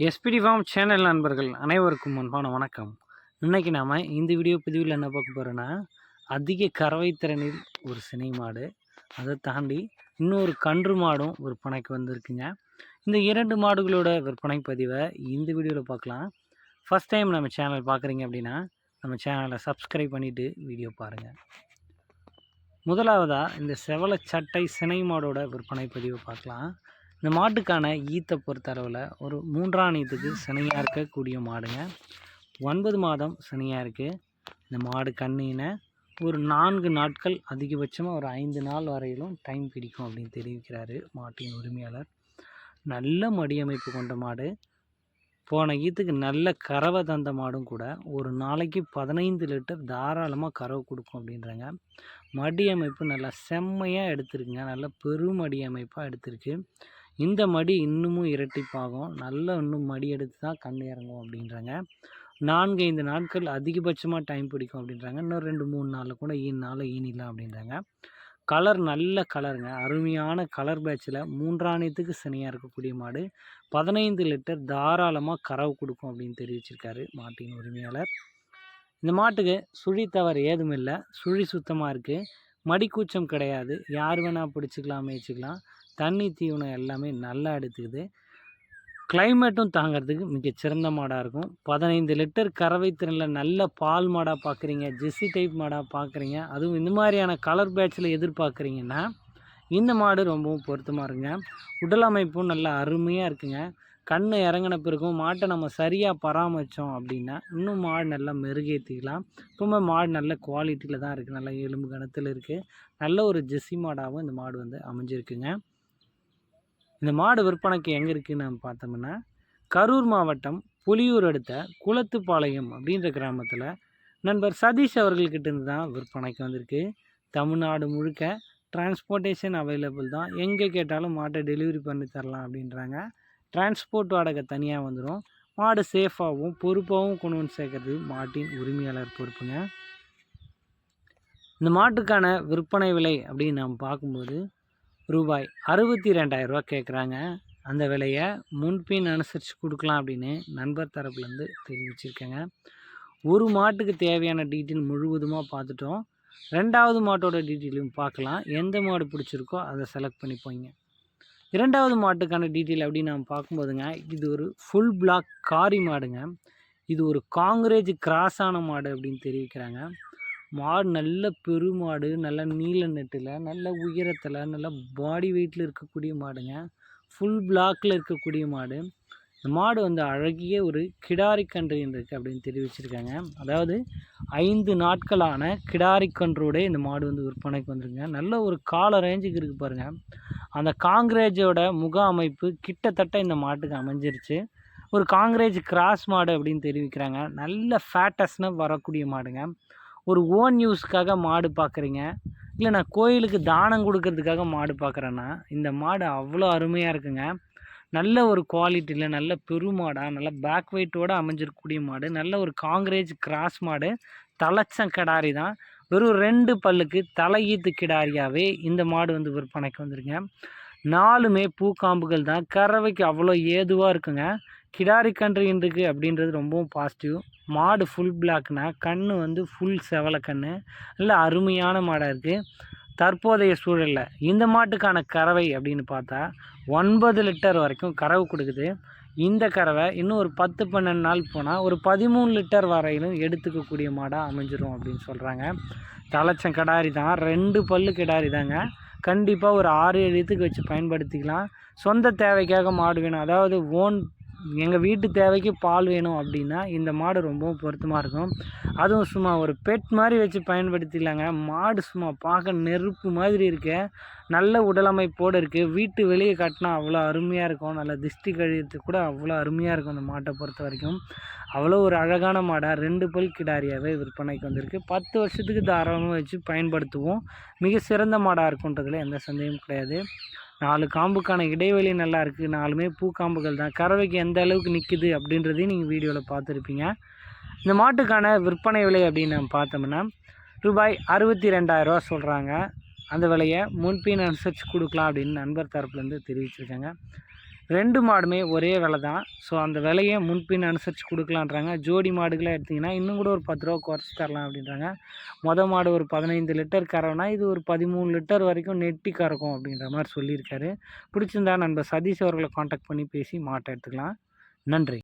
SPD form channel நண்பர்கள் அனைவருக்கும் அன்பான வணக்கம். இன்னைக்கு நாம் இந்த வீடியோ பதிவில் என்ன பார்க்க போகிறோன்னா அதிக கறவை திறனில் ஒரு சினை மாடு. அதை தாண்டி இன்னொரு கன்று மாடும் விற்பனைக்கு வந்திருக்குங்க. இந்த இரண்டு மாடுகளோட விற்பனை பதிவை இந்த வீடியோவில் பார்க்கலாம். ஃபஸ்ட் டைம் நம்ம சேனல் பார்க்குறீங்க அப்படின்னா நம்ம சேனலை சப்ஸ்கிரைப் பண்ணிவிட்டு வீடியோ பாருங்கள் முதலாவதாக இந்த செவலை சட்டை சினை மாடோட விற்பனை பதிவை பார்க்கலாம். இந்த மாட்டுக்கான ஈத்தை பொறுத்த அளவில் ஒரு மூன்றாம் ஈத்துக்கு சினையாக இருக்கக்கூடிய மாடுங்க. ஒன்பது மாதம் சினையாக இருக்குது இந்த மாடு கண்ணினை ஒரு நான்கு நாட்கள் அதிகபட்சமாக ஒரு ஐந்து நாள் வரையிலும் டைம் பிடிக்கும் அப்படின்னு தெரிவிக்கிறாரு மாட்டின் உரிமையாளர். நல்ல மடியமைப்பு கொண்ட மாடு. போன ஈத்துக்கு நல்ல கறவை தந்த மாடும் கூட ஒரு நாளைக்கு பதினைந்து லிட்டர் தாராளமாக கறவை கொடுக்கும் அப்படின்றாங்க. மடி அமைப்பு நல்லா செம்மையாக எடுத்திருக்குங்க. நல்ல பெருமடி அமைப்பாக எடுத்திருக்கு. இந்த மடி இன்னமும் இரட்டிப்பாகும். நல்ல இன்னும் மடி எடுத்து தான் கண் இறங்கும் அப்படின்றாங்க. நான்கு ஐந்து நாட்கள் அதிகபட்சமாக டைம் பிடிக்கும் அப்படின்றாங்க. இன்னும் ரெண்டு மூணு நாளில் கூட ஈனாலும் ஈனிலாம் அப்படின்றாங்க. கலர் நல்ல கலருங்க அருமையான கலர் பேட்சில் மூன்றாணியத்துக்கு சனியாக இருக்கக்கூடிய மாடு. பதினைந்து லிட்டர் தாராளமாக கறவு கொடுக்கும் அப்படின்னு தெரிவிச்சிருக்காரு மாட்டின் உரிமையாளர். இந்த மாட்டுக்கு சுழி தவறு ஏதும் இல்லை சுழி சுத்தமாக இருக்குது மடிக்கூச்சம் கிடையாது. யார் வேணால் பிடிச்சிக்கலாம் மேய்ச்சிக்கலாம். தண்ணி தீவனம் எல்லாமே நல்லா எடுத்துக்குது. கிளைமேட்டும் தாங்கிறதுக்கு சிறந்த மாடாக இருக்கும். பதினைந்து லிட்டர் கறவை திறனில் நல்ல பால் மாடாக பார்க்குறீங்க ஜெஸ்ஸி டைப் மாடாக பார்க்குறீங்க அதுவும் இந்த மாதிரியான கலர் பேட்சில் எதிர்பார்க்குறீங்கன்னா இந்த மாடு ரொம்பவும் பொருத்தமாக இருக்குங்க. உடல் அமைப்பும் நல்லா அருமையாக இருக்குங்க. கண் இறங்கின பிறகும் மாட்டை நம்ம சரியாக பராமரித்தோம் அப்படின்னா இன்னும் மாடு நல்லா மெருகேற்றிக்கலாம் இப்போவுமே மாடு நல்ல குவாலிட்டியில் தான் இருக்குது நல்ல எலும்பு கணத்தில் இருக்குது நல்ல ஒரு ஜெஸ்ஸி மாடாகவும் இந்த மாடு வந்து அமைஞ்சிருக்குங்க. இந்த மாடு விற்பனைக்கு எங்கே இருக்குன்னு நம்ம பார்த்தோம்னா கரூர் மாவட்டம் புலியூர் அடுத்த குளத்துப்பாளையம் அப்படின்ற கிராமத்தில் நண்பர் சதீஷ் அவர்கள்கிட்ட இருந்து தான் விற்பனைக்கு வந்திருக்கு. தமிழ்நாடு முழுக்க டிரான்ஸ்போர்ட்டேஷன் அவைலபிள் தான். எங்கே கேட்டாலும் மாட்டை டெலிவரி பண்ணி தரலாம் அப்படின்றாங்க. டிரான்ஸ்போர்ட் வாடகை தனியாக வந்துடும் மாடு சேஃபாகவும் பொறுப்பாகவும் கொண்டு வந்து சேர்க்கறது மாட்டின் உரிமையாளர் பொறுப்புங்க. இந்த மாட்டுக்கான விற்பனை விலை அப்படின்னு நாம் பார்க்கும்போது ரூபாய் அறுபத்தி ரெண்டாயிரரூவா கேட்குறாங்க. அந்த விலையை முன்பின் அனுசரித்து கொடுக்கலாம் அப்படின்னு நண்பர் தரப்புலேருந்து தெரிவிச்சிருக்கேங்க. ஒரு மாட்டுக்கு தேவையான டீட்டெயில் முழுவதுமாக பார்த்துட்டோம். ரெண்டாவது மாட்டோட டீட்டெயிலும் பார்க்கலாம். எந்த மாடு பிடிச்சிருக்கோ அதை செலக்ட் பண்ணி போய்ங்க இரண்டாவது மாட்டுக்கான டீட்டெயில் அப்படின்னு நம்ம பார்க்கும்போதுங்க இது ஒரு ஃபுல் பிளாக் காரி மாடுங்க. இது ஒரு காங்கிரேஜ் கிராஸான மாடு அப்படின்னு தெரிவிக்கிறாங்க. மாடு நல்ல பெருமாடு நல்ல நீல நெட்டில் நல்ல உயரத்தில் நல்ல பாடி வெயிட்டில் இருக்கக்கூடிய மாடுங்க. ஃபுல் பிளாக்கில் இருக்கக்கூடிய மாடு. இந்த மாடு வந்து அழகிய ஒரு கிடாரி கன்று இருக்குது அப்படின்னு தெரிவிச்சிருக்காங்க. அதாவது ஐந்து நாட்களான கிடாரி கன்றோட இந்த மாடு வந்து விற்பனைக்கு வந்துருங்க நல்ல ஒரு கால ரேஞ்சுக்கு இருக்குது பாருங்கள் அந்த காங்கிரேஜோட முக அமைப்பு கிட்டத்தட்ட இந்த மாட்டுக்கு அமைஞ்சிருச்சு. ஒரு காங்கிரேஜ் கிராஸ் மாடு அப்படின்னு தெரிவிக்கிறாங்க. நல்ல ஃபேட்டஸ்னு வரக்கூடிய மாடுங்க. ஒரு ஓன் யூஸ்க்காக மாடு பார்க்குறீங்க இல்லை நான் கோயிலுக்கு தானம் கொடுக்கறதுக்காக மாடு பார்க்குறேன்னா இந்த மாடு அவ்வளோ அருமையாக இருக்குங்க. நல்ல ஒரு குவாலிட்டியில் நல்ல பெருமாடாக நல்ல பேக் வெயிட்டோடு அமைஞ்சிருக்கக்கூடிய மாடு நல்ல ஒரு காங்கிரேஜ் கிராஸ் மாடு தலைச்சம் கிடாரி தான். வெறும் ரெண்டு பல்லுக்கு தலையீத்து கிடாரியாகவே இந்த மாடு வந்து விற்பனைக்கு வந்துருங்க நாலுமே பூக்காம்புகள் தான். கறவைக்கு அவ்வளோ ஏதுவாக இருக்குங்க. கிடாரி கன்று இன்றுக்கு அப்படின்றது ரொம்பவும் பாசிட்டிவ் மாடு ஃபுல் பிளாக்னா கண் வந்து ஃபுல் செவலை கண் நல்ல அருமையான மாடாக இருக்குது தற்போதைய சூழலில் இந்த மாட்டுக்கான கறவை அப்படின்னு பார்த்தா ஒன்பது லிட்டர் வரைக்கும் கறவை கொடுக்குது. இந்த கறவை இன்னும் ஒரு பத்து பன்னெண்டு நாள் போனால் ஒரு பதிமூணு லிட்டர் வரையிலும் எடுத்துக்கக்கூடிய மாடாக அமைஞ்சிரும் அப்படின்னு சொல்கிறாங்க தலைச்சம் கிடாரி தான். ரெண்டு பல்லு கிடாரி தாங்க. கண்டிப்பாக ஒரு ஆறு ஏழு இதுக்கு வச்சு பயன்படுத்திக்கலாம். சொந்த தேவைக்காக மாடு வேணும். அதாவது ஓன் எங்கள் வீட்டு தேவைக்கு பால் வேணும் அப்படின்னா இந்த மாடு ரொம்பவும் பொருத்தமாக இருக்கும். அதுவும் சும்மா ஒரு பெட் மாதிரி வச்சு பயன்படுத்திடலாங்க மாடு சும்மா பார்க்க நெருப்பு மாதிரி இருக்க. நல்ல உடலமைப்போடு இருக்குது வீட்டு வெளியே கட்டினா அவ்வளோ அருமையாக இருக்கும். நல்ல திஷ்டி கழியத்துக்கு கூட அவ்வளோ அருமையாக இருக்கும் அந்த மாட்டை பொறுத்த வரைக்கும். அவ்வளோ ஒரு அழகான மாடாக ரெண்டு பல் கிடாரியாகவே விற்பனைக்கு வந்திருக்கு. பத்து வருஷத்துக்கு தாராளமாக வச்சு பயன்படுத்துவோம். மிக சிறந்த மாடாக இருக்குன்றதுல எந்த சந்தேகமும் கிடையாது. நாலு காம்புக்கான இடைவெளி நல்லா இருக்குது நாலுமே பூக்காம்புகள் தான். கறவைக்கு எந்த அளவுக்கு நிற்குது அப்படின்றதையும் நீங்கள் வீடியோவில் பார்த்துருப்பீங்க. இந்த மாட்டுக்கான விற்பனை விலை அப்படின்னு நம்ம பார்த்தோம்னா ரூபாய் அறுபத்தி ரெண்டாயிரரூவா சொல்கிறாங்க அந்த விலையை முன்பின் அனுசரித்து கொடுக்கலாம் அப்படின்னு நண்பர் தரப்புலேருந்து தெரிவிச்சிருக்காங்க. ரெண்டு மாடுமே ஒரே விலை தான். ஸோ அந்த விலையை முன்பின் அனுசரித்து கொடுக்கலான்றாங்க. ஜோடி மாடுகளாக எடுத்திங்கன்னா இன்னும் கூட ஒரு பத்து ரூபா குறைச்சி தரலாம் அப்படின்றாங்க. மொதல் மாடு ஒரு பதினைந்து லிட்டர் கறவுனா இது ஒரு பதிமூணு லிட்டர் வரைக்கும் நெட்டி கறக்கும் அப்படின்ற மாதிரி சொல்லியிருக்காரு. பிடிச்சிருந்தா நண்பர் சதீஷ் அவர்களை காண்டாக்ட் பண்ணி பேசி மாட்டை எடுத்துக்கலாம். நன்றி.